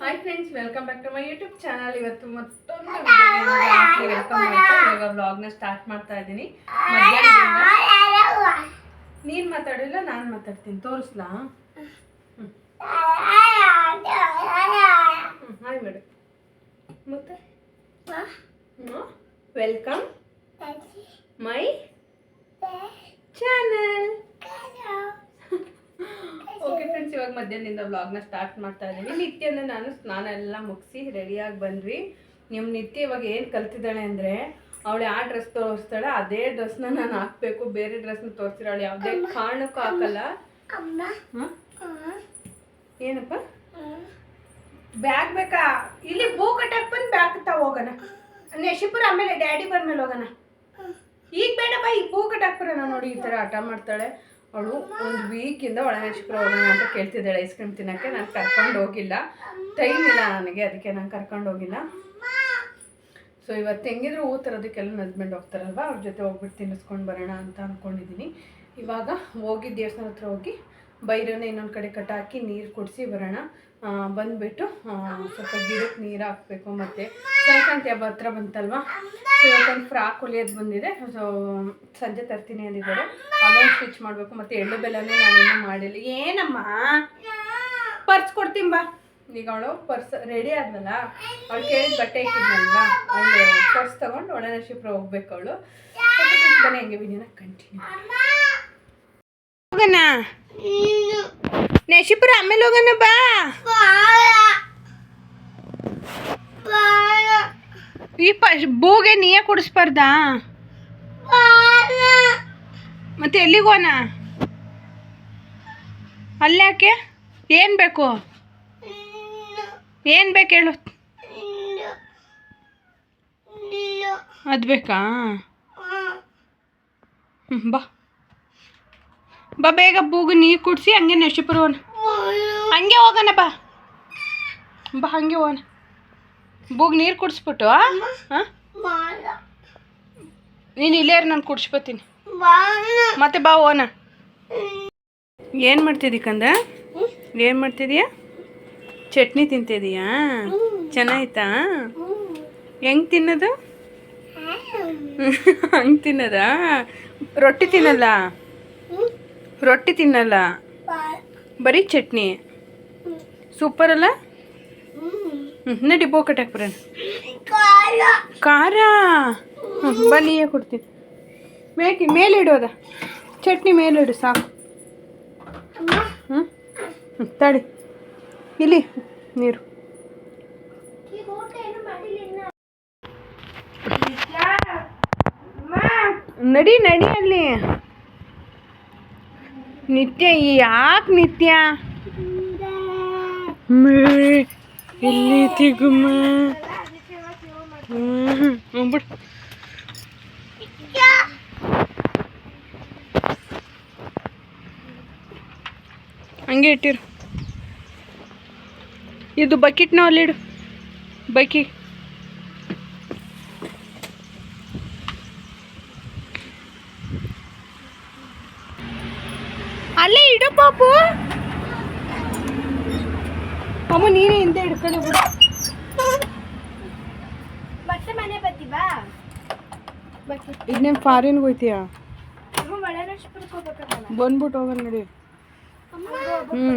Hi friends welcome back to my YouTube channel ಇವತ್ತು ಮತ್ತೊಂದು welcome ಮಾಡ್ತಾ ಇವಾಗ ವ್ಲಾಗ್ನ ಸ್ಟಾರ್ಟ್ ಮಾಡ್ತಾ ಇದ್ದೀನಿ. ಮಧ್ಯಾಹ್ನದಿಂದ ನೀನ್ ಮಾತಾಡಿಲ್ಲ ನಾನು ಮಾತಾಡ್ತೀನಿ. ತೋರಿಸ್ಲಾ? ಹಾಯ್ ಮೇಡಮ್ ಮತ್ತೆ? Welcome my channel okay friends ಇವಾಗ ಮಧ್ಯಾಹ್ನದಿಂದ ವ್ಲಾಗ್ನ ಸ್ಟಾರ್ಟ್ ಮಾಡ್ತಾ ಇದ್ದೀನಿ. ನಿತ್ಯನ ನಾನು ಸ್ನಾನ ಎಲ್ಲ ಮುಗಿಸಿ ರೆಡಿಯಾಗಿ ಬಂದ್ವಿ. ನಿಮ್ಮ ನಿತ್ಯ ಇವಾಗ ಏನು ಕಲ್ತಿದ್ದಾಳೆ ಅಂದರೆ ಅವಳು ಯಾವ ಡ್ರೆಸ್ ತೋರಿಸ್ತಾಳೆ ಅದೇ ಡ್ರೆಸ್ನ ನಾನು ಹಾಕ್ಬೇಕು ಬೇರೆ ಡ್ರೆಸ್ನ ತೋರಿಸಿರೋಳು ಯಾವುದೇ ಕಾರಣಕ್ಕೂ ಹಾಕಲ್ಲ. ಏನಪ್ಪ? ಬ್ಯಾಗ್ ಬೇಕಾ? ಇಲ್ಲಿ ಬೂ ಕಟ್ಟಕ್ಕೆ ಬಂದು ಬ್ಯಾಗ್ ತಾ ಹೋಗೋಣ. ನೆಶಿಪುರ ಆಮೇಲೆ ಡ್ಯಾಡಿ ಬರ್ಮೇಲೆ ಹೋಗೋಣ. ಈಗ ಬೇಡಪ್ಪ ಈಗ ಬೂ ಕಟ್ಟಕ್ಕೆ ಬರೋಣ ನೋಡಿ ಈ ಥರ ಆಟ ಮಾಡ್ತಾಳೆ. ಅವಳು ಒಂದು ವೀಕಿಂದ ಒಳಗೆ ಹೋಗೋಣ ಅಂತ ಕೇಳ್ತಿದ್ದಾಳೆ ಐಸ್ ಕ್ರೀಮ್ ತಿನ್ನೋಕ್ಕೆ, ನಾನು ಕರ್ಕೊಂಡು ಹೋಗಿಲ್ಲ. ಟೈಮ್ ಇಲ್ಲ ನನಗೆ, ಅದಕ್ಕೆ ನಾನು ಕರ್ಕೊಂಡು ಹೋಗಿಲ್ಲ. ಸೊ ಇವತ್ತು ಹೆಂಗಿದ್ರು ಹೂ ತರೋದಕ್ಕೆಲ್ಲ ಹಸ್ಬೆಂಡ್ ಹೋಗ್ತಾರಲ್ವ? ಅವ್ರ ಜೊತೆ ಹೋಗ್ಬಿಟ್ಟು ತಿನ್ನಿಸ್ಕೊಂಡು ಬರೋಣ ಅಂತ ಅಂದ್ಕೊಂಡಿದ್ದೀನಿ ಇವಾಗ ಹೋಗಿ ದೇವಸ್ಥಾನ ಹತ್ರ ಹೋಗಿ ಬೈರನ್ನ ಇನ್ನೊಂದು ಕಡೆ ಕಟ್ಟಾಕಿ ನೀರು ಕುಡಿಸಿ ಬರೋಣ. ಬಂದ್ಬಿಟ್ಟು ಸ್ವಲ್ಪ ಗಿಡಕ್ಕೆ ನೀರು ಹಾಕಬೇಕು, ಮತ್ತು ಸಂಕ್ರಾಂತಿ ಹಬ್ಬ ಹತ್ರ ಬಂತಲ್ವಾ? ಸೊ ಇವತ್ತೊಂದು ಫ್ರಾಕ್ ಹೊಲಿಯೋದು ಬಂದಿದೆ. ಸೊ ಸಂಜೆ ತರ್ತೀನಿ ಅಂದಿದ್ದಾರೆ. ಅದೊಂದು ಸ್ಟಿಚ್ ಮಾಡಬೇಕು. ಮತ್ತು ಎಳ್ಳು ಬೆಲ್ಲನೇ ನಾನೇನು ಮಾಡಿಲ್ಲ. ಏನಮ್ಮ? ಪರ್ಸ್ ಕೊಡ್ತೀನಿ ಬಾ. ಈಗ ಅವಳು ಪರ್ಸ್ ರೆಡಿ ಆದ್ನಲ್ಲ ಅವಳು ಕೇಳಿದ ಬಟ್ಟೆ ಇಟ್ಟಿದ್ನಲ್ವಾ? ಅವಳು ಪರ್ಸ್ ತೊಗೊಂಡು ಒಳ್ಳೆ ಶಿಪ್ರ ಹೋಗ್ಬೇಕು ಅವಳು. ಹಂಗೆ ವಿಡಿಯೋನ ಕಂಟಿನ್ಯೂ ನೆಶಿಪುರ, ಆಮೇಲೆ ಹೋಗೋಣ ಬಾ. ಈ ಪಶ್ ನೀಯೇ ಕುಡಿಸ್ಬಾರ್ದಾ? ಮತ್ತೆ ಎಲ್ಲಿಗೆ ಹೋಗೋಣ? ಅಲ್ಲ್ಯಾಕೆ ಏನು ಬೇಕು? ಏನು ಬೇಕು ಹೇಳು. ಅದು ಬೇಕಾ? ಬಾ. ಬಾ ಬೇಗ ಬೂಗು ನೀರು ಕುಡಿಸಿ ಹಂಗೆ ನೆಶಿಪುರ ಹೋಗೋಣ. ಹಂಗೆ ಹೋಗೋಣ ಬಾ. ಬಾ ಹಂಗೆ ಹೋಗೋಣ. ಬೂಗ್ ನೀರು ಕುಡಿಸ್ಬಿಟ್ಟು ಹಾಂ ನೀನು ಇಲ್ಲೇ ನಾನು ಕುಡಿಸ್ಬತ್ತೀನಿ ಮತ್ತೆ ಬಾ ಓನ ಏನು ಮಾಡ್ತಿದ್ದಿ ಕಂದ? ಏನು ಮಾಡ್ತಿದೀಯ? ಚಟ್ನಿ ತಿಂತಿದೀಯಾ? ಚೆನ್ನಾಯ್ತಾ? ಹೆಂಗೆ ತಿನ್ನೋದು? ಹಂಗೆ ತಿನ್ನೋದಾ? ರೊಟ್ಟಿ ತಿನ್ನಲ್ಲ? ರೊಟ್ಟಿ ತಿನ್ನಲ್ಲ? ಬರೀ ಚಟ್ನಿ? ಸೂಪರ್ ಅಲ್ಲ? ಹ್ಞೂ ನಡಿ ಬೋ ಕಟ್ಟಕ್ಕೆ ಬರೋಣ. ಖಾರ? ಹ್ಞೂ ಬನ್ನಿಯೇ ಕೊಡ್ತೀನಿ. ಮೇಕೆ, ಮೇಲೆ ಇಡೋದ ಚಟ್ನಿ ಮೇಲೆ ಇಡು, ಸಾಕು. ಹ್ಞೂ ಹ್ಞೂ ತಡಿ. ಇಲ್ಲಿ, ನೀರು. ನಡಿ ನಡಿ ಅಲ್ಲಿ. ನಿತ್ಯ ಯಾಕೆ ನಿತ್ಯ? ಇಲ್ಲಿ ತಿಗುಮ್ಮ ಹ್ಞೂ ಬಿಡು ಹಂಗೆ ಇಟ್ಟಿರು. ಇದು ಬಕೆಟ್ನ ಅಲ್ಲಿಡು ಬಕಿ ಅಲ್ಲೇ ಇಡು ಪಾಪು ಅಮ್ಮ ನೀನೇ ಹಿಂದೆ ಹಿಡ್ಕೊಂಡು ಬಿಡು ಮತ್ತೆ ಮನೆ ಬತ್ತಿ ಬಾ ಇದನ್ನೇನು ಫಾರಿನ್ಗೆ ಹೋಯ್ತೀಯಾ? ಬಂದ್ಬಿಟ್ಟು ಹೋಗೋಣ ನೋಡಿ. ಹ್ಞೂ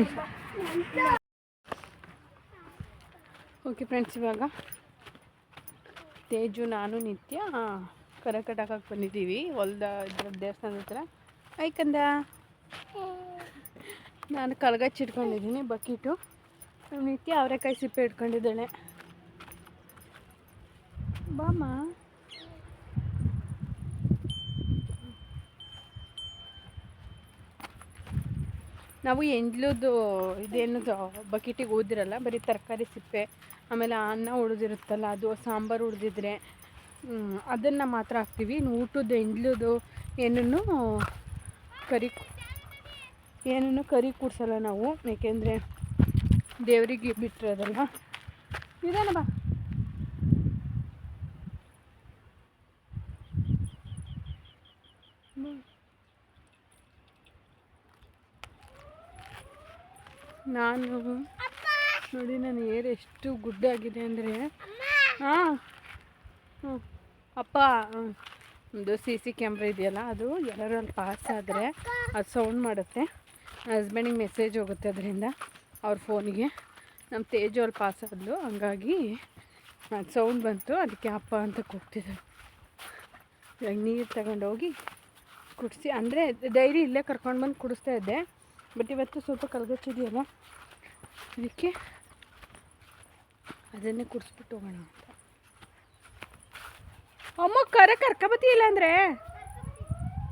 ಓಕೆ ಫ್ರೆಂಡ್ಸ್ ಇವಾಗ ತೇಜು ನಾನು ನಿತ್ಯ ಕರ ಕಟಾಕಕ್ಕೆ ಬಂದಿದ್ದೀವಿ. ಹೊಲ್ದ ಇದ್ರ ದೇವಸ್ಥಾನದ ಹತ್ರ. ಐಕಂದ ನಾನು ಕಳ್ಗಚ್ಚಿ ಇಟ್ಕೊಂಡಿದ್ದೀನಿ ಬಕೀಟು. ನಿತ್ಯ ಅವರೆಕಾಯಿ ಸಿಪ್ಪೆ ಇಟ್ಕೊಂಡಿದ್ದಾಳೆ. ಬಾಮ ನಾವು ಎಂಡ್ಲದ್ದು ಇದೇನು ಬಕೆಟಿಗೆ ಊದಿರಲ್ಲ ಬರೀ ತರಕಾರಿ ಸಿಪ್ಪೆ, ಆಮೇಲೆ ಅನ್ನ ಉಳಿದಿರುತ್ತಲ್ಲ, ಅದು ಸಾಂಬಾರು ಉಳಿದಿದ್ರೆ ಅದನ್ನು ಮಾತ್ರ ಹಾಕ್ತೀವಿ. ಇನ್ನು ಊಟದ್ದು ಎಂಡ್ಲದ್ದು ಏನನ್ನು ಕರಿ ಏನನ್ನು ಕರಿ ಕೂಡ್ಸಲ್ಲ ನಾವು, ಏಕೆಂದರೆ ದೇವರಿಗೆ ಬಿಟ್ಟಿರೋದಲ್ಲ ಇದೇನ ಬಾ ಹ್ಮ್. ನಾನು. ನೋಡಿ, ನನ್ನ ಏರ್ ಎಷ್ಟು ಗುಡ್ಡಾಗಿದೆ ಅಂದರೆ. ಹಾಂ. ಅಪ್ಪ. ಒಂದು ಸಿ ಸಿ ಕ್ಯಾಮ್ರಾ ಇದೆಯಲ್ಲ, ಅದು ಎಲ್ಲರೂ ಅಲ್ಲಿ ಪಾಸ್ ಆದರೆ ಅದು ಸೌಂಡ್ ಮಾಡುತ್ತೆ. ಹಸ್ಬೆಂಡಿಗೆ ಮೆಸೇಜ್ ಹೋಗುತ್ತೆ ಅದರಿಂದ, ಅವ್ರ ಫೋನಿಗೆ ನಮ್ಮ ತೇಜು ಅಲ್ಲಿ ಪಾಸ್ ಆದಲು, ಹಂಗಾಗಿ ಅದು ಸೌಂಡ್ ಬಂತು, ಅದಕ್ಕೆ ಅಪ್ಪ ಅಂತ ಕೂಗ್ತಿದ್ದರು ಇವಾಗ ನೀರು ತಗೊಂಡೋಗಿ ಕುಡಿಸಿ, ಅಂದರೆ ಡೈರಿ ಇಲ್ಲೇ ಕರ್ಕೊಂಡು ಬಂದು ಕುಡಿಸ್ತಾ ಇದ್ದೆ. ಬಟ್ ಇವತ್ತು ಸ್ವಲ್ಪ ಕಲ್ಗಚ್ಚಿದೆಯಲ್ಲ ಅದಕ್ಕೆ ಅದನ್ನೇ ಕುಡಿಸ್ಬಿಟ್ಟು ಹೋಗೋಣ ಅಂತ. ಅಮ್ಮ ಕರ ಕರ್ಕೊಬತ್ತಿ ಇಲ್ಲ ಅಂದರೆ?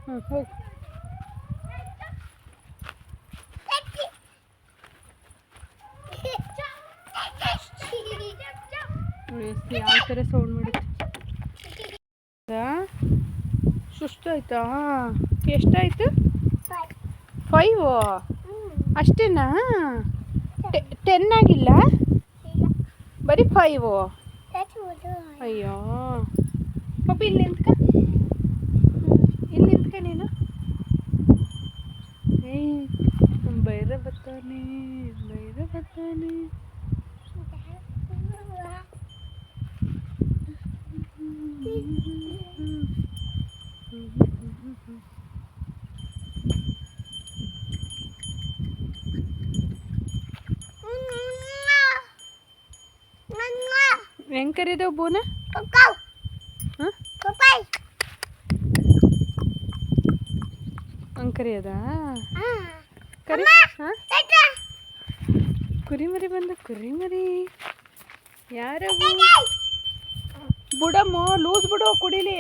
ಹ್ಞೂ ಹೋಗು. ಯಾವ ಥರ ಸೌಂಡ್ ಮಾಡಿತ್ತು? ಸುಸ್ತಾಯ್ತಾ? ಎಷ್ಟಾಯ್ತು? ಫೈವು ಅಷ್ಟೇನಾ? ಟೆನ್ ಆಗಿಲ್ಲ? ಬರೀ ಫೈವು ಅಯ್ಯೋ. ಪಾಪ ಇಲ್ಲಿ ನಿಂತ್ಕ. ಇಲ್ಲಿ ನಿಂತ್ಕ ನೀನು. ಏಯ್ ಬೈರ ಬರ್ತಾನೆ ಬೈರ ಬರ್ತಾನೆ ಹೆಂಗ್ ಕರೀದವು ಬೋನ ಹಂಗೆ ಕರಿಯೋದಾ? ಕರಿ ಹಾಂ? ಕುರಿಮರಿ ಬಂದ ಕುರಿಮರಿ. ಯಾರು ಬುಡಮ್ಮ ಲೂಸ್ ಬಿಡೋ, ಕುಡಿಲಿ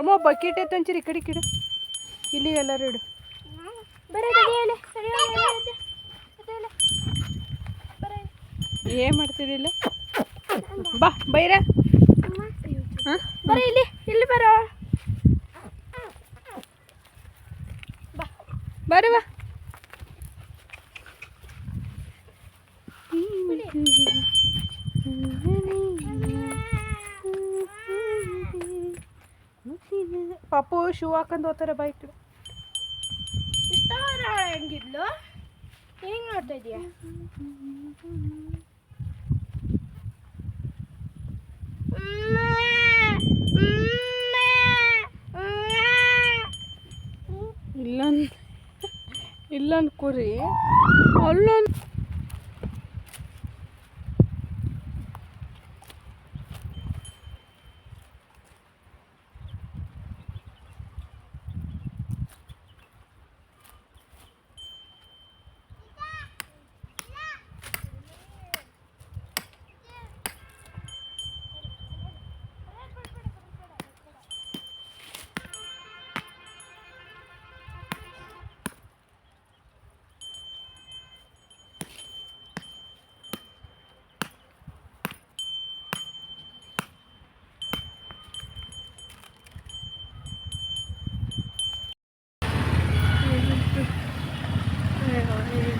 ಅಮ್ಮ ಬಕೆಟ್ ಐತೆ ಒಂಚೂರು ಈ ಕಡೆ ಕಿಡು. ಇಲ್ಲಿ ಎಲ್ಲರೂ ಇಡು. ಏನು ಮಾಡ್ತಿದ್ದಿಲ್ಲ ಬಾ ಬೈರ. ಹಾಂ? ಬರ ಇಲ್ಲಿ ಇಲ್ಲಿ ಬರ. ಬರ ಪಾಪು ಶೂ ಹಾಕೊಂಡು ಹೋಗ್ತಾರೆ ಬೈಕ್ ಇಷ್ಟ ಹೆಂಗಿದ್ಲು? ಹೆಂಗ್ ನೋಡ್ತಾ ಇದೀಯ? ಇಲ್ಲೊಂದು ಇಲ್ಲೊಂದು ಕುರಿ. ಅಲ್ಲೊಂದು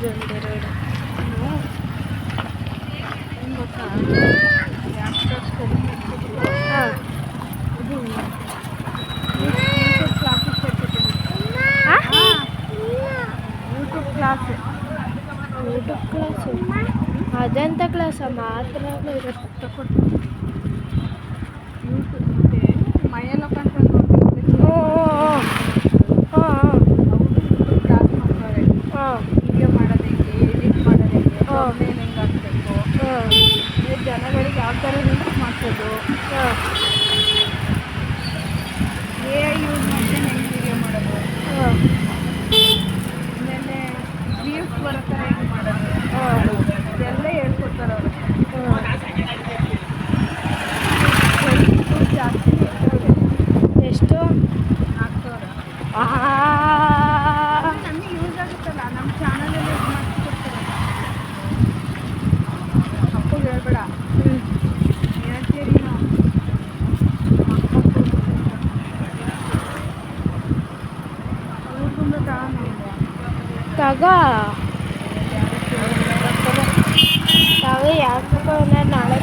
തിരുവനന്തപുരം ತಗ ತಗ ಯಾಕೆ ನಾಳೆ ಕೇಳಿದ್ರೆ ನಾಳೆ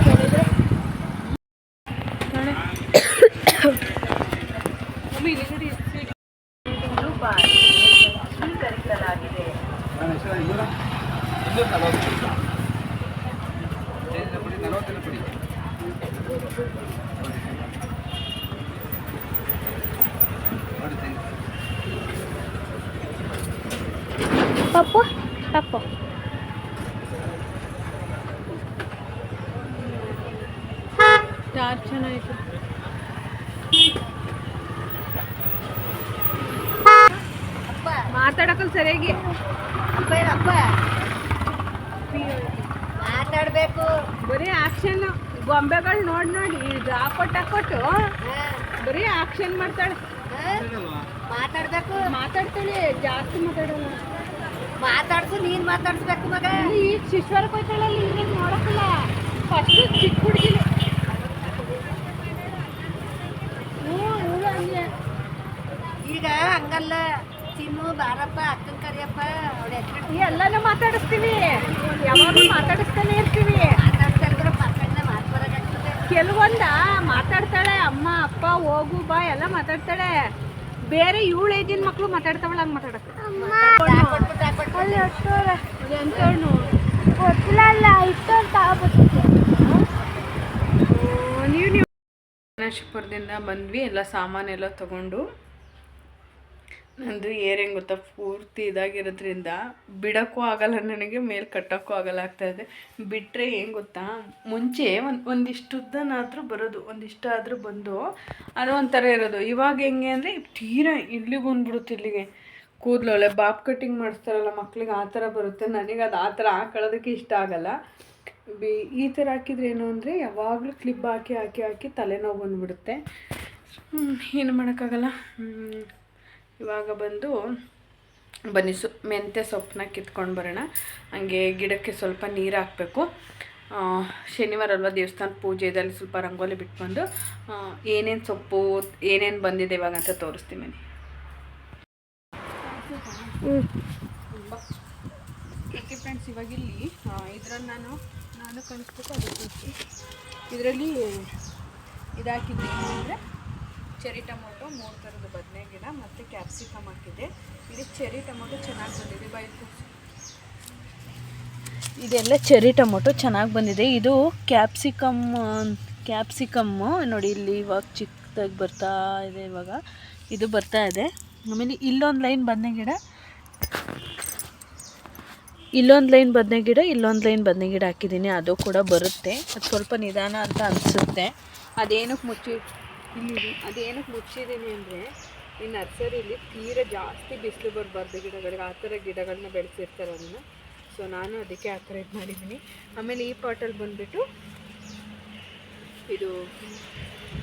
ಮಾತಾಡ್ಬೇಕು ಬರೀ ಆಕ್ಷನ್ ಗೊಂಬೆಗಳು ನೋಡಿ ನೋಡಿ ಡ್ರಾಪ್ ಕೊಟ್ಟು ಬರೀ ಆಕ್ಷನ್ ಮಾಡ್ತಾಳೆ. ಮಾತಾಡ್ಬೇಕು. ಮಾತಾಡ್ತಾಳೆ ಜಾಸ್ತಿ ಮಾತಾಡಲ್ಲ. ಮಾತಾಡ್ಸು ನೀನ್ ಮಾತಾಡ್ಸ್ಬೇಕು ಮಗ. ಈಗ ಶಿಶ್ವರಕ್ಕೆ ಹೋಯ್ತಾಳೆ ಈಗ ನೋಡಕ್ಕಲ್ಲ. ಫಸ್ಟ್ ಚಿಕ್ಕ ಹುಡುಗಿನ. ಈಗ ಹಂಗಲ್ಲ. ತಿನ್ನು ಬಾರಪ್ಪ ಅಕ್ಕನ ಕರಿಯಪ್ಪ ಅವ್ರ ಹೆಸರು ಎಲ್ಲಾನು ಮಾತಾಡಿಸ್ತೀವಿ. ಯಾವಾಗಲೂ ಮಾತಾಡಿಸ್ತಾನೆ ಇರ್ತೀವಿ. ಮಾತಾಡ್ತಾ ಇದ್ರೆ ಪಕ್ಕನೆ ಮಾತು ಬರೋದಾಗ್ತದೆ ಕೆಲವೊಂದ ಮಾತಾಡ್ತಾಳೆ ಅಮ್ಮ ಅಪ್ಪ ಹೋಗು ಬಾ ಎಲ್ಲ ಮಾತಾಡ್ತಾಳೆ. ಬೇರೆ ಏಳು ಏಜಿನ ಮಕ್ಕಳು ಮಾತಾಡ್ತಾವಳ ಹಂಗೆ ಮಾತಾಡಕ್ಕೆ. ಅಲ್ಲಿ ಅಷ್ಟೋರೆ ಎಂತವನು ಗೊತ್ತಿಲ್ಲ ತಗೊಬರ್ತಿದ್ದೆ ನೀವು ನೀವು ಬಂದ್ವಿ ಎಲ್ಲ ಸಾಮಾನೆಲ್ಲ ತಗೊಂಡು. ನಂದು ಏರೇನು ಗೊತ್ತಾ? ಪೂರ್ತಿ ಇದಾಗಿರೋದ್ರಿಂದ ಬಿಡೋಕ್ಕೂ ಆಗಲ್ಲ ನನಗೆ, ಮೇಲೆ ಕಟ್ಟೋಕ್ಕೂ ಆಗಲ್ಲ ಇದೆ. ಬಿಟ್ಟರೆ ಏನು ಗೊತ್ತಾ? ಮುಂಚೆ ಒಂದು ಒಂದಿಷ್ಟು ಉದ್ದನಾದರೂ ಬರೋದು, ಒಂದಿಷ್ಟು ಆದರೂ ಬಂದು ಅದು ಒಂಥರ ಇರೋದು. ಇವಾಗ ಹೆಂಗೆ ಅಂದರೆ ತೀರಾ ಇಲ್ಲಿಗೆ ಬಂದ್ಬಿಡುತ್ತೆ ಇಲ್ಲಿಗೆ. ಕೂದಲು ಒಳ್ಳೆ ಬಾಬ್ ಕಟ್ಟಿಂಗ್ ಮಾಡಿಸ್ತಾರಲ್ಲ ಮಕ್ಳಿಗೆ, ಆ ಥರ ಬರುತ್ತೆ. ನನಗೆ ಅದು ಆ ಥರ ಹಾಕೊಳ್ಳೋದಕ್ಕೆ ಇಷ್ಟ ಆಗಲ್ಲ. ಬಿ, ಈ ಥರ ಹಾಕಿದ್ರೆ ಏನು ಅಂದರೆ ಯಾವಾಗಲೂ ಕ್ಲಿಪ್ ಹಾಕಿ ಹಾಕಿ ಹಾಕಿ ತಲೆನೋವು ಬಂದುಬಿಡುತ್ತೆ. ಏನು ಮಾಡೋಕ್ಕಾಗಲ್ಲ. ಇವಾಗ ಬಂದು ಬನ್ನಿ ಸೊ, ಮೆಂತ್ಯ ಸೊಪ್ಪನ್ನ ಕಿತ್ಕೊಂಡು ಬರೋಣ. ಹಂಗೆ ಗಿಡಕ್ಕೆ ಸ್ವಲ್ಪ ನೀರು ಹಾಕಬೇಕು. ಶನಿವಾರ ಅಲ್ವಾ ದೇವಸ್ಥಾನ ಪೂಜೆ ಸ್ವಲ್ಪ ರಂಗೋಲಿ ಬಿಟ್ಕೊಂಡು ಏನೇನು ಸೊಪ್ಪು, ಏನೇನು ಬಂದಿದೆ ಇವಾಗ ಅಂತ ತೋರಿಸ್ತೀನಿ ಬನ್ನಿ. ಓಕೆ ಫ್ರೆಂಡ್ಸ್, ಇವಾಗ ಇಲ್ಲಿ ಇದರಲ್ಲಿ ನಾನು ನಾನು ಕಾಣಿಸ್ಬೇಕು ಅದು ಇದರಲ್ಲಿ ಇದಾಕಿದ್ದೀನಿ ಅಂದರೆ ಚೆರಿ ಟೊಮೊಟೊ ಮೂರು ಥರದ ಬದನೆ ಗಿಡ ಮತ್ತು ಕ್ಯಾಪ್ಸಿಕಮ್ ಹಾಕಿದೆ. ಇದು ಚೆರಿ ಟೊಮೊಟೊ ಚೆನ್ನಾಗಿ ಬಂದಿದೆ. ಬೈಕು ಇದೆಲ್ಲ ಚೆರಿ ಟೊಮೊಟೊ ಚೆನ್ನಾಗಿ ಬಂದಿದೆ. ಇದು ಕ್ಯಾಪ್ಸಿಕಮ್ ಕ್ಯಾಪ್ಸಿಕಮ್ಮು ನೋಡಿ ಇಲ್ಲಿ ಇವಾಗ ಚಿಕ್ಕದಾಗಿ ಬರ್ತಾ ಇದೆ ಇವಾಗ. ಇದು ಬರ್ತಾ ಇದೆ. ಆಮೇಲೆ ಇಲ್ಲೊಂದು ಲೈನ್ ಬದನೆ ಗಿಡ. ಇಲ್ಲೊಂದು ಲೈನ್ ಬದನೆ ಗಿಡ, ಇಲ್ಲೊಂದು ಲೈನ್ ಬದನೆ ಗಿಡ ಹಾಕಿದ್ದೀನಿ. ಅದು ಕೂಡ ಬರುತ್ತೆ. ಅದು ಸ್ವಲ್ಪ ನಿಧಾನ ಅಂತ ಅನಿಸುತ್ತೆ. ಅದೇನಕ್ಕೆ ಮುಚ್ಚಿ ಇಲ್ಲಿ ಅದೇನಕ್ಕೆ ಮುಚ್ಚಿದ್ದೀನಿ ಅಂದರೆ ಈ ನರ್ಸರಿಲಿ ತೀರ ಜಾಸ್ತಿ ಬಿಸಿಲು ಬರಬಾರ್ದು ಗಿಡಗಳಿಗೆ, ಆ ಥರ ಗಿಡಗಳನ್ನ ಬೆಳೆಸಿರ್ತಾರೆ ಅದನ್ನು ಸೊ ನಾನು ಅದಕ್ಕೆ ಆ ಥರ ಇದು ಮಾಡಿದ್ದೀನಿ. ಆಮೇಲೆ ಈ ಪಾಟಲ್ಲಿ ಬಂದುಬಿಟ್ಟು ಇದು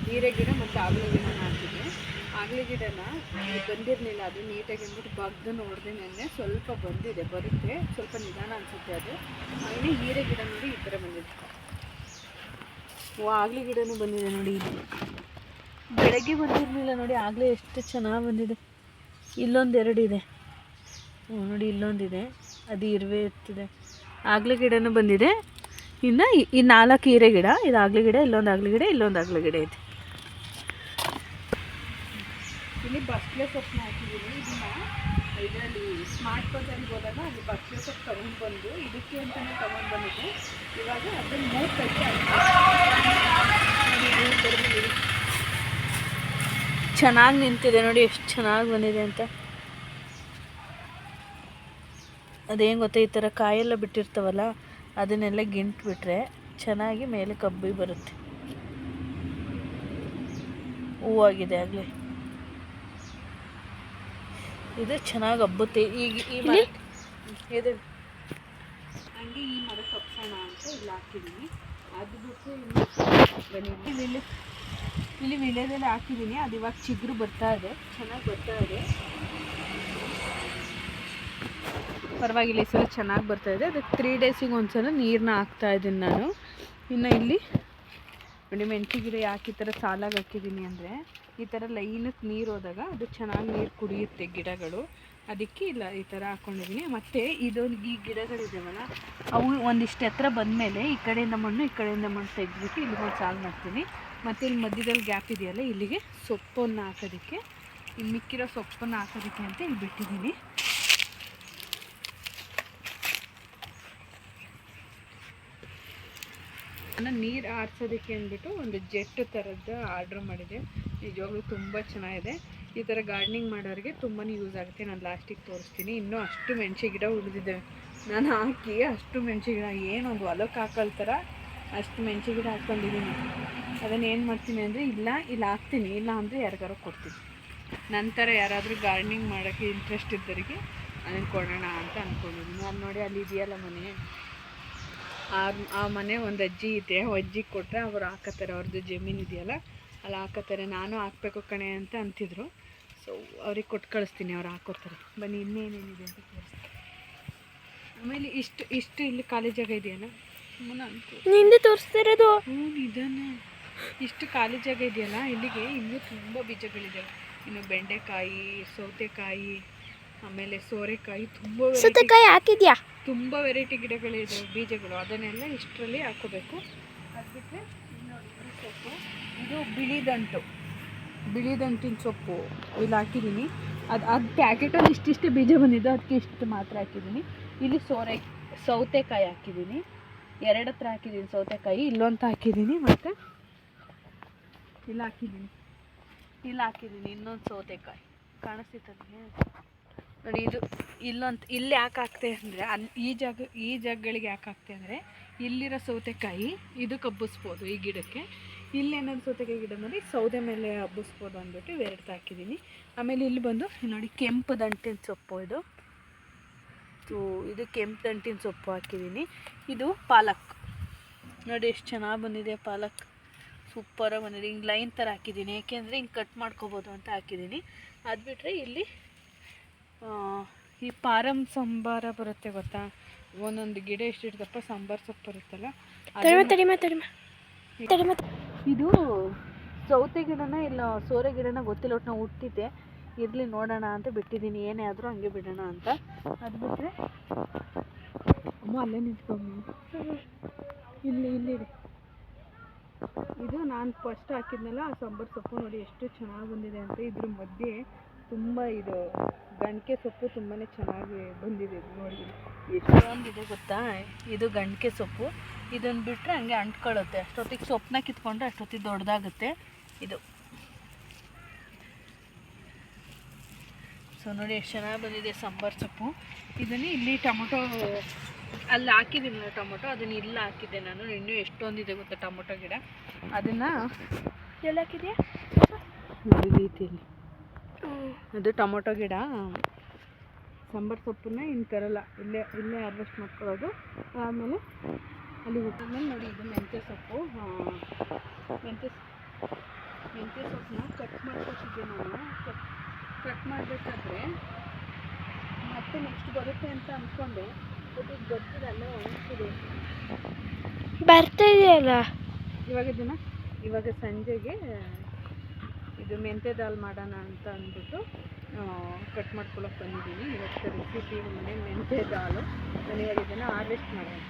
ಹೀರೆ ಗಿಡ ಮತ್ತು ಆಗಲ ಗಿಡನ ಹಾಕಿದ್ದೆ ಆಗಲ ಗಿಡನ ಬಂದಿರಲಿಲ್ಲ, ಅದು ನೀಟಾಗಿ ಅಂದ್ಬಿಟ್ಟು ಬಗ್ದು ನೋಡಿದೆ ನೆನ್ನೆ. ಸ್ವಲ್ಪ ಬಂದಿದೆ, ಬರುತ್ತೆ. ಸ್ವಲ್ಪ ನಿಧಾನ ಅನಿಸುತ್ತೆ ಅದು. ಆಮೇಲೆ ಹೀರೆ ಗಿಡ ನೋಡಿ ಈ ಥರ ಬಂದಿದೆ. ಓ, ಆಗಲಿ ಗಿಡನೂ ಬಂದಿದೆ ನೋಡಿ. ಬೆಳಗ್ಗೆ ಬಂದಿರಲಿಲ್ಲ ನೋಡಿ, ಆಗಲೇ ಎಷ್ಟು ಚೆನ್ನಾಗಿ ಬಂದಿದೆ. ಇಲ್ಲೊಂದು ಎರಡಿದೆ ಹ್ಞೂ ನೋಡಿ ಇಲ್ಲೊಂದಿದೆ. ಅದು ಇರುವೆ ಇರ್ತಿದೆ ಆಗಲೇ ಗಿಡನೂ ಬಂದಿದೆ. ಇನ್ನು ಈ- ನಾಲ್ಕು ಹೀರೆ ಗಿಡ, ಇದು ಆಗಲಿ ಗಿಡ, ಇಲ್ಲೊಂದು ಆಗಲಿ ಗಿಡ, ಇಲ್ಲೊಂದು ಆಗಲಿ ಗಿಡ ಇದೆ ಇಲ್ಲಿ ಬಸ್ಲೆ ಸೊಪ್ಪನ್ನ ಹಾಕಿದ್ದೀನಿ. ಇದನ್ನ ಇದರಲ್ಲಿ ಸ್ಮಾರ್ಟ್ ಬಜಾರಿಗೆ ಹೋದಾಗ ಅಲ್ಲಿ ಬಸ್ಲೆ ಸೊಪ್ಪು ತಗೊಂಡು ಬಂದು, ಇದಕ್ಕೆ ಅಂತಲೇ ತಗೊಂಡು ಬಂದಿದ್ದೆ. ಇವಾಗ ಅದನ್ನು ಮೂರು ಕಟ್ಟಿ ಚೆನ್ನಾಗಿ ನಿಂತಿದೆ ನೋಡಿ ಎಷ್ಟು ಚೆನ್ನಾಗಿ ಬಂದಿದೆ ಅಂತ. ಅದೇನು ಗೊತ್ತಾ ಈ ಥರ ಕಾಯೆಲ್ಲ ಬಿಟ್ಟಿರ್ತಾವಲ್ಲ ಅದನ್ನೆಲ್ಲ ಗಿಂಟು ಬಿಟ್ಟರೆ ಚೆನ್ನಾಗಿ ಮೇಲೆ ಕಬ್ಬಿ ಬರುತ್ತೆ. ಹೂವಾಗಿದೆ ಆಗಲಿ. ಇದು ಚೆನ್ನಾಗಿ ಹಬ್ಬುತ್ತೆ. ಈಗ ಈ ಮರ ಇದು ಹಂಗೆ ಈ ಮರ ತಪ್ಸೋಣ ಅಂತ ಇಲ್ಲಿ ಹಾಕಿದ್ದೀನಿ ಅದು ಬಿಟ್ಟು ಇಲ್ಲಿ. ಇಲ್ಲಿ ವಿಳ್ಯದೆಲೆ ಹಾಕಿದ್ದೀನಿ. ಅದು ಇವಾಗ ಚಿಗುರು ಬರ್ತಾ ಇದೆ. ಚೆನ್ನಾಗಿ ಬರ್ತಾ ಇದೆ. ಪರವಾಗಿಲ್ಲ, ಈ ಸಲ ಚೆನ್ನಾಗಿ ಬರ್ತಾ ಇದೆ. ಅದಕ್ಕೆ ತ್ರೀ ಡೇಸಿಗೆ ಒಂದ್ಸಲ ನೀರನ್ನ ಹಾಕ್ತಾ ಇದ್ದೀನಿ ನಾನು. ಇನ್ನು ಇಲ್ಲಿ ನೋಡಿ ಮೆಣಸಿ ಗಿಡ ಯಾಕೆ ಈ ಥರ ಸಾಲಾಗಿ ಹಾಕಿದ್ದೀನಿ ಅಂದರೆ, ಈ ಥರ ಲೈನಕ್ಕೆ ನೀರು ಹೋದಾಗ ಅದು ಚೆನ್ನಾಗಿ ನೀರು ಕುಡಿಯುತ್ತೆ ಗಿಡಗಳು. ಅದಕ್ಕೆ ಇಲ್ಲ, ಈ ಥರ ಹಾಕ್ಕೊಂಡಿದ್ದೀನಿ ಮತ್ತು ಇದೊಂದು ಈ ಗಿಡಗಳಿದ್ದಾವಲ್ಲ ಅವು ಒಂದಿಷ್ಟು ಎತ್ತರ ಬಂದಮೇಲೆ ಈ ಕಡೆಯಿಂದ ಮಣ್ಣು, ಈ ಕಡೆಯಿಂದ ಮಣ್ಣು ತೆಗೆದ್ಬಿಟ್ಟು ಇಲ್ಲಿ ಒಂದು ಸಾಲು ಮಾಡ್ತೀನಿ. ಮತ್ತು ಇಲ್ಲಿ ಮಧ್ಯದಲ್ಲಿ ಗ್ಯಾಪ್ ಇದೆಯಲ್ಲ, ಇಲ್ಲಿಗೆ ಸೊಪ್ಪನ್ನು ಹಾಕೋದಕ್ಕೆ. ಇಲ್ಲಿ ಮಿಕ್ಕಿರೋ ಸೊಪ್ಪನ್ನು ಹಾಕೋದಕ್ಕೆ ಅಂತ ಇಲ್ಲಿ ಬಿಟ್ಟಿದ್ದೀನಿ. ನಾನು ನೀರು ಆರಿಸೋದಕ್ಕೆ ಅಂದ್ಬಿಟ್ಟು ಒಂದು ಜೆಟ್ ಥರದ್ದು ಆರ್ಡ್ರ್ ಮಾಡಿದೆ. ನಿಜವಾಗ್ಲೂ ತುಂಬ ಚೆನ್ನಾಗಿದೆ. ಈ ಥರ ಗಾರ್ಡನಿಂಗ್ ಮಾಡೋರಿಗೆ ತುಂಬಾ ಯೂಸ್ ಆಗುತ್ತೆ. ನಾನು ಲಾಸ್ಟಿಗೆ ತೋರಿಸ್ತೀನಿ. ಇನ್ನೂ ಅಷ್ಟು ಮೆಣಸೆ ಗಿಡ ಉಳಿದಿದ್ದಾವೆ ನಾನು ಹಾಕಿ ಅಷ್ಟು ಮೆಣಸೆ ಗಿಡ, ಏನೊಂದು ಹೊಲಕ್ಕೆ ಹಾಕೊಳ್ತಾರ ಅಷ್ಟು ಮೆಣಸು ಗಿಡ ಹಾಕ್ಕೊಂಡಿದ್ದೀನಿ. ಅದನ್ನು ಏನು ಮಾಡ್ತೀನಿ ಅಂದರೆ, ಇಲ್ಲ, ಇಲ್ಲಿ ಹಾಕ್ತೀನಿ. ಇಲ್ಲ ಅಂದರೆ ಯಾರಿಗಾರು ಕೊಡ್ತೀನಿ. ನಂತರ ಯಾರಾದರೂ ಗಾರ್ಡನಿಂಗ್ ಮಾಡೋಕ್ಕೆ ಇಂಟ್ರೆಸ್ಟ್ ಇದ್ದವರಿಗೆ ಅದನ್ನು ಕೊಡೋಣ ಅಂತ ಅಂದ್ಕೊಂಡಿದ್ದೀನಿ ನಾನು ನೋಡಿ ಅಲ್ಲಿ ಇದೆಯಲ್ಲ ಮನೆ. ಆ ಆ ಮನೆ ಒಂದು ಅಜ್ಜಿ ಇದೆ. ಅಜ್ಜಿ ಅಜ್ಜಿಗೆ ಕೊಟ್ಟರೆ ಅವ್ರು ಹಾಕತ್ತಾರೆ. ಅವ್ರದ್ದು ಜಮೀನು ಇದೆಯಲ್ಲ, ಅಲ್ಲಿ ಹಾಕತ್ತಾರೆ. ನಾನು ಹಾಕ್ಬೇಕು ಕಣೆ ಅಂತ ಅಂತಿದ್ರು. ಸೊ ಅವ್ರಿಗೆ ಕೊಟ್ಟು ಕಳಿಸ್ತೀನಿ. ಅವ್ರು ಹಾಕೋತಾರೆ ಬನ್ನಿ ಇನ್ನೇನೇನಿದೆ ಅಂತ ತೋರಿಸ್ತೀನಿ ಆಮೇಲೆ ಇಷ್ಟು ಇಷ್ಟು ಇಲ್ಲಿ ಖಾಲಿ ಜಾಗ ಇದೆಯಲ್ಲ? ನಿಂದೆ ತೋರಿಸ್ತಿರೋದು? ಹ್ಞೂ ನಿಧಾನ ಇಷ್ಟು ಖಾಲಿ ಜಾಗ ಇದೆಯಲ್ಲ ಇಲ್ಲಿಗೆ ಇನ್ನೂ ತುಂಬ ಬೀಜಗಳಿದ್ದಾವೆ ಇನ್ನು ಬೆಂಡೆಕಾಯಿ ಸೌತೆಕಾಯಿ ಆಮೇಲೆ ಸೋರೆಕಾಯಿ ತುಂಬ ಸೌತೆಕಾಯಿ ಹಾಕಿದ್ಯಾ? ತುಂಬ ವೆರೈಟಿ ಗಿಡಗಳಿದಾವೆ ಬೀಜಗಳು. ಅದನ್ನೆಲ್ಲ ಇಷ್ಟರಲ್ಲಿ ಹಾಕೋಬೇಕು. ಅದ್ಬಿಟ್ರೆ ಸೊಪ್ಪು. ಇದು ಬಿಳಿದಂಟು. ಬಿಳಿದಂಟಿನ ಬಿಳಿ ದಂಟಿನ ಸೊಪ್ಪು. ಇಲ್ಲಿ ಹಾಕಿದ್ದೀನಿ. ಅದು ಅದು ಪ್ಯಾಕೆಟಲ್ಲಿ ಇಷ್ಟಿಷ್ಟೇ ಬೀಜ ಬಂದಿದ್ದು ಅದಕ್ಕೆ ಇಷ್ಟು ಮಾತ್ರ ಹಾಕಿದ್ದೀನಿ. ಇಲ್ಲಿ ಸೋರೆ ಸೌತೆಕಾಯಿ ಹಾಕಿದ್ದೀನಿ. ಎರಡು ಹತ್ರ ಹಾಕಿದ್ದೀನಿ ಸೌತೆಕಾಯಿ. ಇಲ್ಲೊಂದು ಹಾಕಿದ್ದೀನಿ ಮತ್ತು ಇಲ್ಲ ಹಾಕಿದ್ದೀನಿ ಇಲ್ಲ ಹಾಕಿದ್ದೀನಿ ಇನ್ನೊಂದು ಸೌತೆಕಾಯಿ. ಕಾಣಿಸ್ತಿತ್ತಂಗೆ ನೋಡಿ, ಇದು ಇಲ್ಲೊಂದು ಇಲ್ಲಿ ಯಾಕೆ ಹಾಕ್ತೆ ಅಂದರೆ ಅಲ್ಲಿ ಈ ಜಾಗ, ಈ ಜಾಗಗಳಿಗೆ ಯಾಕೆ ಹಾಕ್ತೆ ಅಂದರೆ, ಇಲ್ಲಿರೋ ಸೌತೆಕಾಯಿ, ಇದು ಕಬ್ಬಿಸ್ಬೋದು ಈ ಗಿಡಕ್ಕೆ. ಇಲ್ಲೇನಾದ್ರು ಸೌತೆಕಾಯಿ ಗಿಡ ನೋಡಿ, ಸೌದೆ ಮೇಲೆ ಹಬ್ಬಿಸ್ಬೋದು ಅಂದ್ಬಿಟ್ಟು ಇವೆರಡು ಹಾಕಿದ್ದೀನಿ ಆಮೇಲೆ ಇಲ್ಲಿ ಬಂದು, ನೋಡಿ, ಕೆಂಪು ದಂಟಿನ ಸೊಪ್ಪು ಇದು. ಇದು ಕೆಂಪು ದಂಟಿನ ಸೊಪ್ಪು ಹಾಕಿದ್ದೀನಿ. ಇದು ಪಾಲಕ್. ನೋಡಿ ಎಷ್ಟು ಚೆನ್ನಾಗಿ ಬಂದಿದೆ ಪಾಲಕ್. ಸೂಪರಾಗಿ ಬಂದಿದೆ. ಹಿಂಗೆ ಲೈನ್ ಥರ ಹಾಕಿದ್ದೀನಿ. ಏಕೆಂದರೆ ಹಿಂಗೆ ಕಟ್ ಮಾಡ್ಕೋಬೋದು ಅಂತ ಹಾಕಿದ್ದೀನಿ. ಅದು ಬಿಟ್ಟರೆ ಇಲ್ಲಿ ಈ ಪಾರಂ ಸಾಂಬಾರ ಬರುತ್ತೆ ಗೊತ್ತಾ? ಒಂದೊಂದು ಗಿಡ ಎಷ್ಟಿರ್ತಪ್ಪ ಸಾಂಬಾರು ಸೊಪ್ಪು ಬರುತ್ತಲ್ಲ? ಇದು ಸೌತೆ ಗಿಡನ ಇಲ್ಲ ಸೋರೆ ಗಿಡನ ಗೊತ್ತಿಲ್ಲ ಒಟ್ಟು ನಾವು ಹುಟ್ಟಿದ್ದೆ. ಇರಲಿ ನೋಡೋಣ ಅಂತ ಬಿಟ್ಟಿದ್ದೀನಿ, ಏನೇ ಆದರೂ ಹಂಗೆ ಬಿಡೋಣ ಅಂತ. ಅದು ಬಿಟ್ಟರೆ ಅಮ್ಮ ಅಲ್ಲೇ ನಿಂತ್ಕೊಂಡು ಇಲ್ಲಿ ಇಲ್ಲಿ ಇದು ನಾನು ಫಸ್ಟ್ ಹಾಕಿದ್ನಲ್ಲ, ಆ ಸಾಂಬಾರು ಸೊಪ್ಪು ನೋಡಿ ಎಷ್ಟು ಚೆನ್ನಾಗಿ ಬಂದಿದೆ ಅಂತ. ಇದ್ರ ಮಧ್ಯೆ ತುಂಬ ಇದು ಗಣಕೆ ಸೊಪ್ಪು ತುಂಬಾ ಚೆನ್ನಾಗಿ ಬಂದಿದೆ ನೋಡಿ. ಎಷ್ಟೊಂದಿದೆ ಗೊತ್ತಾ? ಇದು ಗಣಕೆ ಸೊಪ್ಪು. ಇದನ್ನು ಬಿಟ್ಟರೆ ಹಂಗೆ ಅಂಟ್ಕೊಳ್ಳುತ್ತೆ. ಅಷ್ಟೊತ್ತಿಗೆ ಸೊಪ್ಪನ್ನ ಕಿತ್ಕೊಂಡ್ರೆ ಅಷ್ಟೊತ್ತಿಗೆ ದೊಡ್ಡದಾಗುತ್ತೆ ಇದು. ಸೊ ನೋಡಿ ಎಷ್ಟು ಚೆನ್ನಾಗಿ ಬಂದಿದೆ ಸಾಂಬಾರು ಸೊಪ್ಪು. ಇದನ್ನು ಇಲ್ಲಿ ಟೊಮೊಟೊ ಅಲ್ಲಿ ನಾನು ಟೊಮೊಟೊ ಅದನ್ನು ಇಲ್ಲಿ ಹಾಕಿದ್ದೆ ನಾನು. ಇನ್ನೂ ಎಷ್ಟೊಂದಿದೆ ಗೊತ್ತಾ ಟೊಮೊಟೊ ಗಿಡ? ಅದನ್ನು ಎಲ್ಲಿ ಹಾಕಿದೆಯಾ? ನೋಡಿ ರೀತಿಯಲ್ಲಿ. ಅದು ಟೊಮೊಟೊ ಗಿಡ. ಸಾಂಬಾರು ಸೊಪ್ಪನ್ನ ಇನ್ನು ತರಲ್ಲ. ಇಲ್ಲೇ ಇಲ್ಲೇ ಹಾರ್ವೆಸ್ಟ್ ಮಾಡ್ಕೊಳ್ಳೋದು. ಆಮೇಲೆ ಅಲ್ಲಿ ಹೋದ್ಮೇಲೆ ನೋಡಿ ಇದು ಮೆಂತ್ಯ ಸೊಪ್ಪು. ಮೆಂತ್ಯ ಮೆಂತ್ಯ ಸೊಪ್ಪನ್ನ ಕಟ್ ಮಾಡ್ಕೊಟ್ಟಿದ್ದೆ ನಾನು. ಕಟ್ ಕಟ್ ಮಾಡಬೇಕಾದ್ರೆ ಮತ್ತೆ ನೆಕ್ಸ್ಟ್ ಬರುತ್ತೆ ಅಂತ ಅಂದ್ಕೊಂಡೆ ಬಟ್ ಈಗ ಗೊತ್ತಿರಲ್ಲ ಒಣಗ್ತಿದೆ ಬರ್ತಿದೆಯಲ್ಲ? ಇವಾಗ ಇದನ್ನ ಇವಾಗ ಸಂಜೆಗೆ ಇದು ಮೆಂತ್ಯ ದಾಲ್ ಮಾಡೋಣ ಅಂತ ಅಂದ್ಬಿಟ್ಟು ಕಟ್ ಮಾಡ್ಕೊಳಕ್ಕೆ ಬಂದಿದ್ದೀನಿ. ಇವತ್ತು ರೆಸಿಪಿ ಮನೆ ಮೆಂತ್ಯ ದಾಲು. ನಾನು ಇವಾಗ ಇದನ್ನು ಹಾರ್ವೆಸ್ಟ್ ಮಾಡೋಣ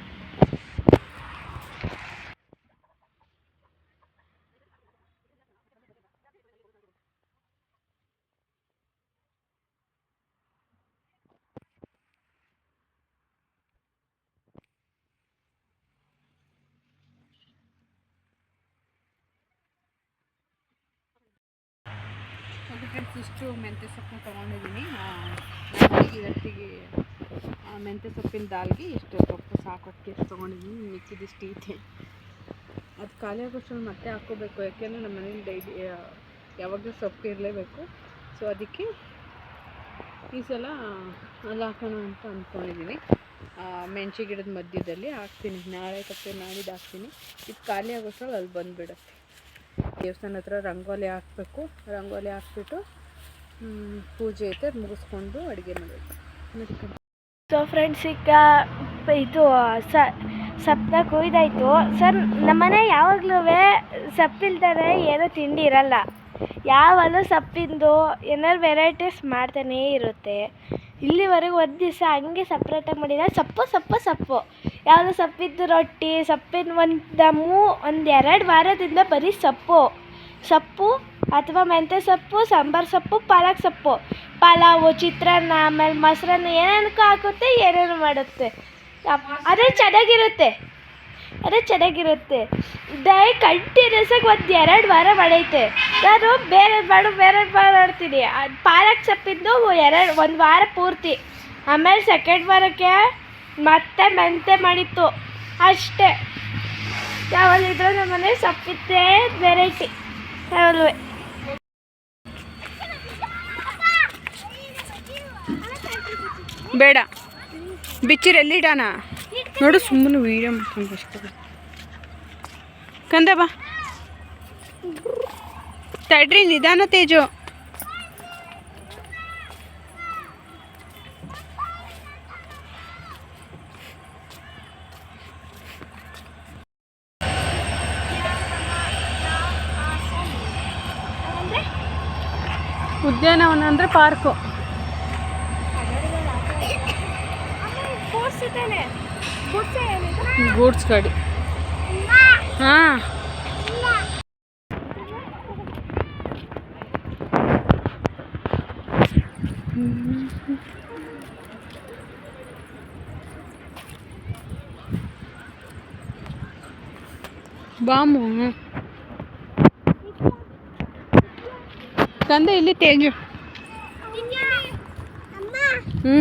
ಒಂದು ಫ್ರೆಂಡ್ಸ್ ಇಷ್ಟು ಮೆಂತ್ಯ ಸೊಪ್ಪನ್ನ ತೊಗೊಂಡಿದ್ದೀನಿ. ಇವತ್ತಿಗೆ ಮೆಂತ್ಯ ಸೊಪ್ಪಿನ ದಾಲ್ಗೆ ಇಷ್ಟು ಸೊಪ್ಪು ಸಾಕೋಕ್ಕೆ ಎಷ್ಟು ತೊಗೊಂಡಿದ್ದೀನಿ. ಮಿಕ್ಕಿದಿಷ್ಟು ಇದೆ. ಅದು ಖಾಲಿ ಆಗೋಷ್ಟು ಮತ್ತೆ ಹಾಕ್ಕೋಬೇಕು. ಯಾಕೆಂದರೆ ನಮ್ಮ ಮನೇಲಿ ಡೈಲಿ ಯಾವಾಗಲೂ ಸೊಪ್ಪು ಇರಲೇಬೇಕು. ಸೊ ಅದಕ್ಕೆ ಈ ಸಲ ಅಲ್ಲಿ ಹಾಕೋಣ ಅಂತ ಅಂದ್ಕೊಂಡಿದ್ದೀನಿ. ಮೆಣಸಿ ಗಿಡದ ಮಧ್ಯದಲ್ಲಿ ಹಾಕ್ತೀನಿ. ನಾಳೆ ತಪ್ಪೆ ನಾಡಿದ್ದು ಹಾಕ್ತೀನಿ. ಇದು ಖಾಲಿ ಆಗೋಷ್ಟ್ರಲ್ಲಿ ಅಲ್ಲಿ ಬಂದುಬಿಡುತ್ತೆ. ದೇವಸ್ಥಾನ ಹತ್ರ ರಂಗೋಲಿ ಹಾಕಬೇಕು. ರಂಗೋಲಿ ಹಾಕ್ಬಿಟ್ಟು ಪೂಜೆ ಐತೆ, ಅದು ಮುಗಿಸ್ಕೊಂಡು ಅಡುಗೆ ಮಾಡಬೇಕು. ಸೊ ಫ್ರೆಂಡ್ಸ್ ಈಗ ಇದು ಸಪ್ನ ಕುಯ್ದಾಯಿತು ಸರ್, ನಮ್ಮನೆ ಯಾವಾಗ್ಲೂ ಸಪ್ಪಿಲ್ದರೆ ಏನೂ ತಿಂಡಿ ಇರಲ್ಲ. ಯಾವಾಗಲೂ ಸಪ್ಪಿಂದು ಏನಾದ್ರು ವೆರೈಟೀಸ್ ಮಾಡ್ತಾನೇ ಇರುತ್ತೆ. ಇಲ್ಲಿವರೆಗೂ ಒಂದು ದಿವಸ ಹಂಗೆ ಸಪ್ರೇಟಾಗಿ ಮಾಡಿದ ಸಪ್ಪು ಸಪ್ಪು ಸಪ್ಪು. ಯಾವುದು ಸಪ್ಪಿದ್ದು ರೊಟ್ಟಿ, ಸಪ್ಪಿನ ಒಂದು ಮೂ ಒಂದು ಎರಡು ವಾರದಿಂದ ಬರೀ ಸೊಪ್ಪು. ಸೊಪ್ಪು ಅಥವಾ ಮೆಂತ್ಯ ಸೊಪ್ಪು, ಸಾಂಬಾರು ಸೊಪ್ಪು, ಪಾಲಕ್ ಸೊಪ್ಪು. ಪಲಾವು, ಚಿತ್ರಾನ್ನ, ಆಮೇಲೆ ಮೊಸರನ್ನ ಏನೇನಕ್ಕೂ ಹಾಕುತ್ತೆ, ಏನೇನು ಮಾಡುತ್ತೆ. ಅದೇ ಚೆನ್ನಾಗಿರುತ್ತೆ. ಅದೇ ಚೆನ್ನಾಗಿರುತ್ತೆ. ಡೈ ಕಂಟಿನ್ಯೂಸ್ ಆಗಿ ಒಂದು ಎರಡು ವಾರ ಮಾಡೈತೆ. ನಾನು ಬೇರೆ ಮಾಡು ಬೇರೆ ಮಾಡ್ತೀನಿ ಅದು ಪಾಲಕ್ ಸೊಪ್ಪಿಂದು ಎರಡು, ಒಂದು ವಾರ ಪೂರ್ತಿ. ಆಮೇಲೆ ಸೆಕೆಂಡ್ ವಾರಕ್ಕೆ ಮತ್ತೆ ಮೆಂತೆ ಮಾಡಿತ್ತು. ಅಷ್ಟೇ. ಯಾವಲ್ಲಿದ್ರೂ ನಮ್ಮ ಮನೆ ಸೊಪ್ಪಿದ್ದೇ ವೆರೈಟಿ ಯಾವಲ್ವೇ ಬೇಡ. ಬಿಚ್ಚಿರ್ ಎಲ್ಲಿಡಾನ ನೋಡು ಸುಮ್ಮನೆ ವೀಡಿಯೋ ಮಾಡ್ಕೊಂಡು ಅಷ್ಟೇ ಕಂದ ಬಾ. ತಡ್ರಿ ನಿಧಾನ ತೇಜು. ಉದ್ಯಾನವನ ಅಂದರೆ ಪಾರ್ಕು ಗೂಡ್ಸ್ ಗಾಡಿ ಹಾಂ ಬಾಮು ಕಂದ ಇಲ್ಲಿ ತೇಜು ಹ್ಞೂ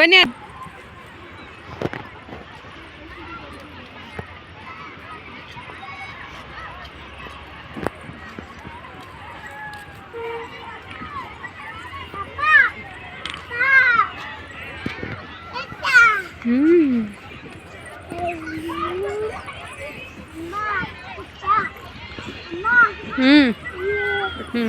ಬನ್ನಿ ಹ್ಞೂ ಹ್ಞೂ ಹ್ಞೂ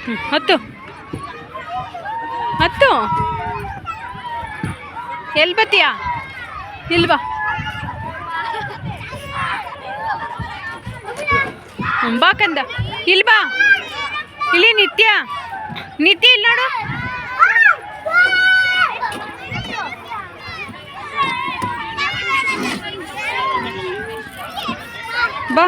ಹ್ಮ್, ಹತ್ತು ಹತ್ತು ಎಲ್ಲಿ ಬತ್ತೀಯಾ ಇಲ್ವಾ ಬಾ ಕಂದ. ಇಲ್ಲಿ ಬಾ. ಇಲ್ಲಿ ನಿತ್ಯ. ನಿತ್ಯ ಇಲ್ಲಿ ನೋಡು. ಬಾ.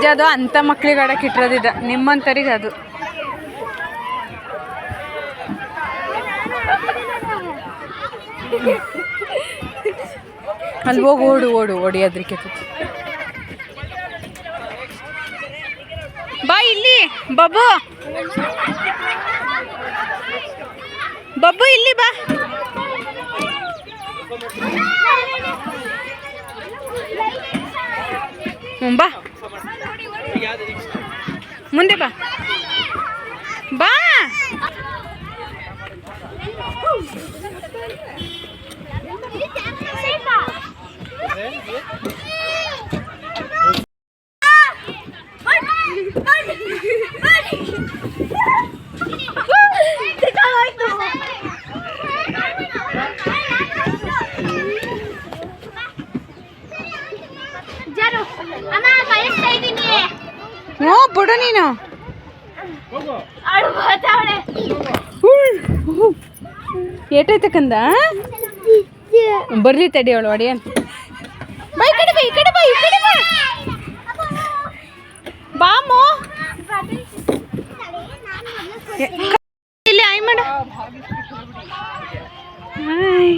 ತೇಜ ಅದು ಅಂಥ ಮಕ್ಳಿಗೆ ಆಡಕ್ಕೆ ಇಟ್ಟಿರೋದಿದ ನಿಮ್ಮಂತರಿಗೆ ಅದು. ಅಲ್ಲಿ ಹೋಗಿ, ಓಡು ಓಡು, ಓಡಿ ಅದ್ರಿಕೆ ಬಾ ಇಲ್ಲಿ, ಬಬ್ಬು. ಬಬ್ಬು, ಇಲ್ಲಿ ಬಾ. ಬಾ. ಮುಂದೆ ಬಾ. ಬಾ ಅಮ್ಮ ಬಯಸ್ತಾ ಇದ್ದೀನಿ ಹ್ಞೂ ಬಿಡು ನೀನು ಅವಳು ಬರ್ತಾವಳೆ ಏಟೈತೆ ಕಂದ ಬರ್ಲಿ ತಡಿ ಅವಳು ಒಡೆಯನ್ ಬಾ ಈ ಕಡೆ ಬಾ ಈ ಕಡೆ ಬಾ ಈ ಕಡೆ ಬಾ ಬಾಮು ಇಲ್ಲಿ ಆಯ್ ಮಾಡು ಹಾಯ್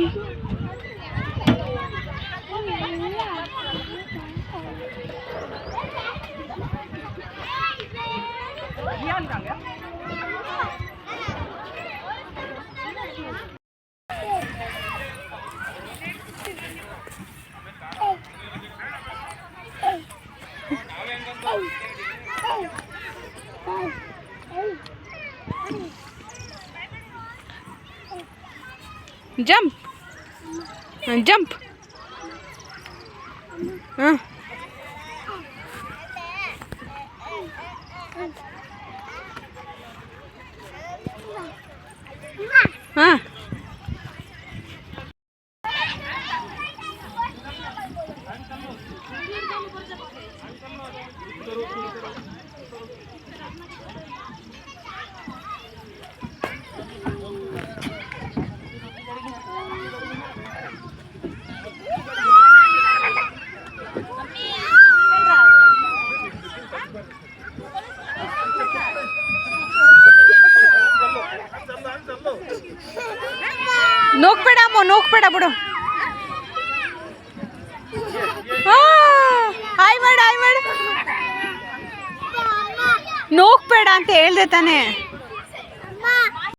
ಜಂಪ್ ಜಂಪ್ ಹಾಂ ಹಾಂ ನೋಕ್ಬೇಡ